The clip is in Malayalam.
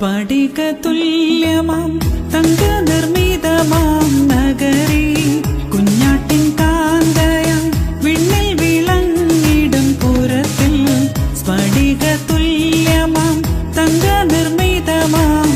സ്ഫടിക തുല്യമാം തങ്ക നിർമ്മിതമാം നഗരി. കുഞ്ഞാട്ടിൻ കാന്തയ വിണ്ണിൽ വിളങ്ങിടും പുരത്തിൽ സ്ഫടിക തുല്യമാം തങ്ക നിർമ്മിതമാം